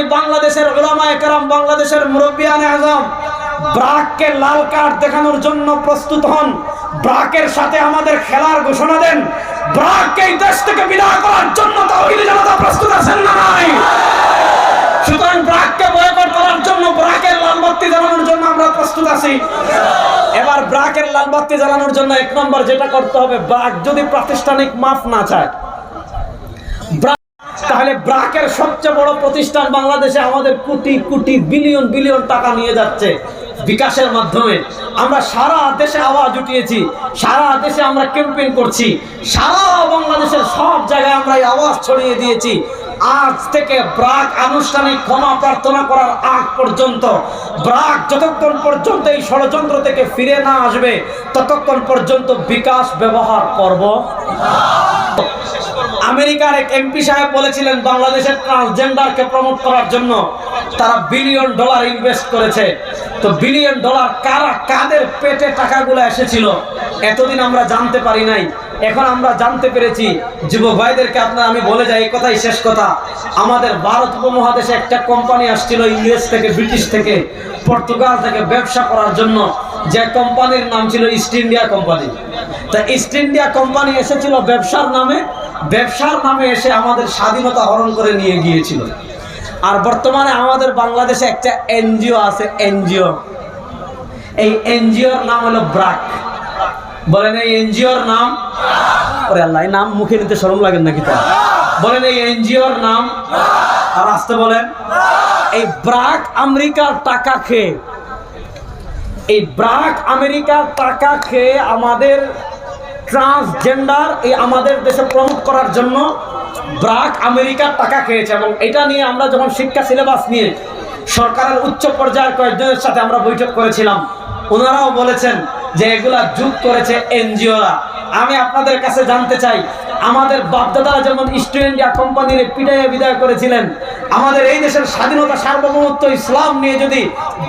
যদি বাংলাদেশের ওলামায়ে কেরাম, বাংলাদেশের মুরব্বিয়ানে আজম, ব্রাককে লাল কার্ড দেখানোর জন্য প্রস্তুত হন। ব্রাকের সাথে আমাদের খেলার ঘোষণা দেন। ব্রাককে এই দেশ থেকে বিদায় করার জন্য তাওহিদি জনতা প্রস্তুত আছেন না নাই? সুতরাং ব্রাককে বয়কট করার জন্য ব্রাকের লাল বাতি জ্বালানোর জন্য আমরা প্রস্তুত আছি। এবার ব্রাকের লাল বাতি জ্বালানোর জন্য এক নম্বর যেটা করতে হবে, ব্রাক যদি প্রাতিষ্ঠানিক মাফ না চায় তাহলে ব্রাকের সবচেয়ে বড় প্রতিষ্ঠান বাংলাদেশে আমাদের কোটি কোটি বিলিয়ন বিলিয়ন টাকা নিয়ে যাচ্ছে বিকাশের মাধ্যমে। আমরা সারা দেশে আওয়াজ উঠিয়েছি, সারা দেশে আমরা ক্যাম্পেইন করছি, সারা বাংলাদেশের সব জায়গায় আমরা এই আওয়াজ ছড়িয়ে দিয়েছি। আজ থেকে ব্রাক আনুষ্ঠানিক ক্ষমা প্রার্থনা করার আগ পর্যন্ত, ব্রাক যতক্ষণ পর্যন্ত এই ষড়যন্ত্র থেকে ফিরে না আসবে, ততক্ষণ পর্যন্ত বিকাশ ব্যবহার করব। আমেরিকার এক এমপি সাহেব বলেছিলেন, বাংলাদেশের ট্রান্সজেন্ডারকে প্রমোট করার জন্য তারা বিলিয়ন ডলার ইনভেস্ট করেছে। তো বিলিয়ন ডলার কারা, কাদের পেটে টাকাগুলো এসেছিল, এতদিন আমরা জানতে পারি নাই। এখন আমরা জানতে পেরেছি যুব ভাইদেরকে আপনার আমি বলে যাই কথাই শেষ কথা। আমাদের ভারত উপমহাদেশে একটা কোম্পানি আসছিল ইংরেজ থেকে, ব্রিটিশ থেকে, পর্তুগাল থেকে ব্যবসা করার জন্য। যে কোম্পানির নাম ছিল ইস্ট ইন্ডিয়া কোম্পানি তা ইস্ট ইন্ডিয়া কোম্পানি এসেছিল ব্যবসার নামে ব্যবসার নামে এসে আমাদের স্বাধীনতা হরণ করে নিয়ে গিয়েছিল। আর বর্তমানে আমাদের বাংলাদেশে একটা এনজিও আছে, এনজিও। এই এনজিওর নাম হলো ব্রাক। বলেন এই এনজিওর নাম? ওরে আল্লাহ, এই নাম মুখে নিতে শরম লাগেন নাকি তা? বলেন এই এনজিওর নাম? আর আসতে বলেন। এই ব্রাক আমেরিকার টাকা খেয়ে, এই ব্রাক আমেরিকার টাকা খেয়ে আমাদের ট্রান্সজেন্ডার এই আমাদের দেশে প্রমোট করার জন্য ব্রাক আমেরিকা টাকা খেয়েছে এবং এটা নিয়ে আমরা যখন শিক্ষা সিলেবাস নিয়ে সরকারের উচ্চ পর্যায়ের কয়েকজনের সাথে আমরা বৈঠক করেছিলাম, ওনারাও বলেছেন যে এগুলা যুগ করেছে এনজিওরা। আমি আপনাদের কাছে জানতে চাই আমাদের বাপদাদারা যেমন ইস্ট ইন্ডিয়া কোম্পানির পিটাইয়ে বিদায় করেছিলেন, আমাদের এই দেশের স্বাধীনতা সার্বভৌমত্ব ইসলাম নিয়ে যদি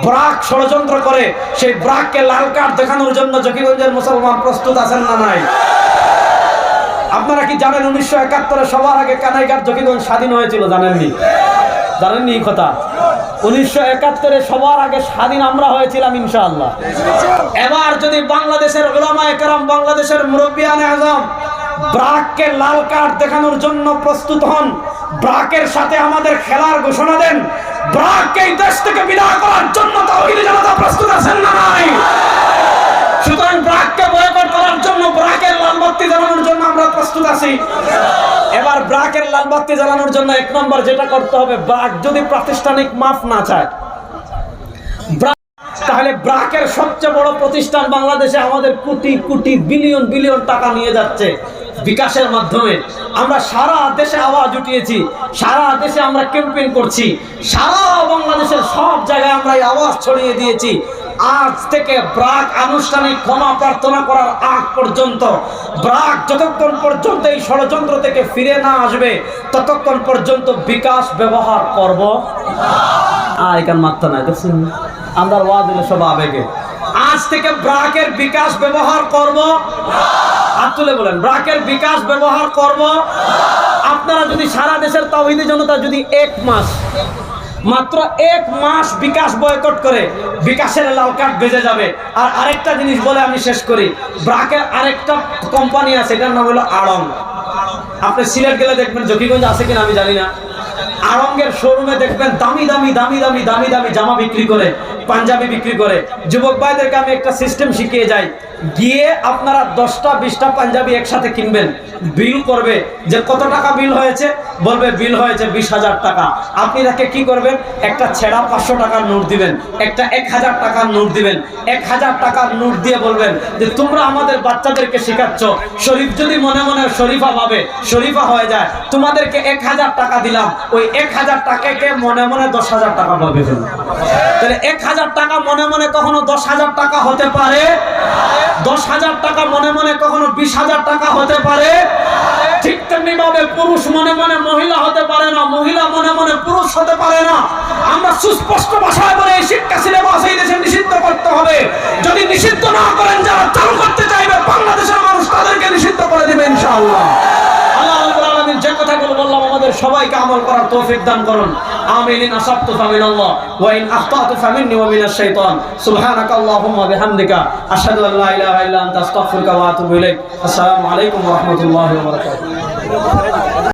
ব্রাক ষড়যন্ত্র করে, সেই ব্রাককে লাল কার্ড দেখানোর জন্য জকিগঞ্জের মুসলমান প্রস্তুত আছেন না নাই? আপনারা কি জানেন উনিশশো একাত্তরে সবার আগে কানাইঘাট জকিগঞ্জ স্বাধীন হয়েছিল, জানেননি? জানেননি এই কথা? উনিশশো একাত্তরে সবার আগে স্বাধীন আমরা হয়েছিলাম, ইনশাআল্লাহ। এবার যদি বাংলাদেশের ওলামায়ে কেরাম, বাংলাদেশের মুরব্বিয়ানে আজম ব্রাককে লাল কার্ড দেখানোর জন্য প্রস্তুত হন। ব্রাকের সাথে আমাদের খেলার ঘোষণা দেন। ব্রাককে এই দেশ থেকে বিদায় করার জন্য তাওহিদি জনতা প্রস্তুত আছেন না নাই? সুতরাং ব্রাককে বয়কট করার জন্য ব্রাকের লাল বাতি জ্বালানোর জন্য আমরা প্রস্তুত আছি। এবার ব্রাকের লাল বাতি জ্বালানোর জন্য এক নম্বর যেটা করতে হবে, ব্রাক যদি প্রাতিষ্ঠানিক মাফ না চায় তাহলে ব্রাকের সবচেয়ে বড় প্রতিষ্ঠান বাংলাদেশে আমাদের কোটি কোটি বিলিয়ন বিলিয়ন টাকা নিয়ে যাচ্ছে। বিকাশের মাধ্যমে। আমরা সারা দেশে আওয়াজ উঠিয়েছি, সারা দেশে আমরা ক্যাম্পেইন করছি, সারা বাংলাদেশের সব জায়গায় আমরা এই আওয়াজ ছড়িয়ে দিয়েছি। আজ থেকে ব্রাক আনুষ্ঠানিক ক্ষমা প্রার্থনা করার আগ পর্যন্ত, ব্রাক যতক্ষণ পর্যন্ত এই ষড়যন্ত্র থেকে ফিরে না আসবে, ততক্ষণ পর্যন্ত বিকাশ ব্যবহার করব। আর এখান মাত্র নাই, দেখছেন? আমরা ওয়াদ সব আবেগে। আজ থেকে ব্রাকের বিকাশ ব্যবহার করব। হাত তুলে বলেন, ব্রাকের বিকাশ ব্যবহার করব। আপনারা যদি সারা দেশের তাওহিদি জনতা যদি এক মাস, মাত্র এক মাস বিকাশ বয়কট করে, বিকাশের লাল কার্ড বেজে যাবে। আর আরেকটা জিনিস বলে আমি শেষ করি, ব্রাকের আরেকটা কোম্পানি আছে, এটার নাম হলো আড়ং। আপনি সিলেট গেলে দেখবেন জকিগঞ্জ আছে কিনা আমি জানি না। আড়ঙ্গের শোরুমে দেখবেন দামি দামি দামি দামি দামি দামি জামা বিক্রি করে, পাঞ্জাবি বিক্রি করে। যুবক ভাইদেরকে আমি একটা সিস্টেম শিখিয়ে যাই। গিয়ে আপনারা দশটা বিশটা পাঞ্জাবি একসাথে কিনবেন। বিল করবে যে কত টাকা বিল হয়েছে? বলবে, বিল হয়েছে বিশ হাজার টাকা। আপনি তাকে কি করবেন? একটা ছেঁড়া পাঁচশো টাকার নোট দিবেন, একটা এক হাজার টাকার নোট দিবেন, এক হাজার টাকার নোট দিয়ে বলবেন যে, তোমরা আমাদের বাচ্চাদেরকে শেখাচ্ছ। শরীফ যদি মনে মনে শরীফা ভাবে, শরীফা হয়ে যায়, তোমাদেরকে এক হাজার টাকা দিলাম। ওই এক হাজার টাকাকে মনে মনে দশ হাজার টাকা পাবে তাহলে এক হাজার টাকা মনে মনে কখনো দশ হাজার টাকা হতে পারে? দশ হাজার টাকা মনে মনে কখনো বিশ হাজার টাকা হতে পারে? ঠিক তেমনি ভাবে পুরুষ মনে মনে মহিলা হতে পারে না, মহিলা মনে মনে পুরুষ হতে পারে না। আমরা সুস্পষ্ট ভাষায় বলে এই শিক্ষা সিলেবাস এই দেশে নিষিদ্ধ করতে হবে। যদি নিষিদ্ধ না করেন, যারা চালু করতে চাইবে, বাংলাদেশের মানুষ তাদেরকে নিষিদ্ধ করে দেবে ইনশাআল্লাহ। আল্লাহ আলামিন যে কথাগুলো বললাম, আমাদের সবাইকে আমল করার তৌফিক দান করুন। আমিন আসাবতু ফামিনাল্লাহ, ওয়া ইন আখতাতু ফামিননি ওয়া মিনাশ শাইতান। সুবহানাকা আল্লাহুম্মা বিহামদিকা, আশহাদু আল লা ইলাহা ইল্লা আনতা, আস্তাগফিরুকা ওয়া আতুবু ইলাইক। আসসালামু আলাইকুম ওয়া রাহমাতুল্লাহি ওয়া বারাকাতুহু।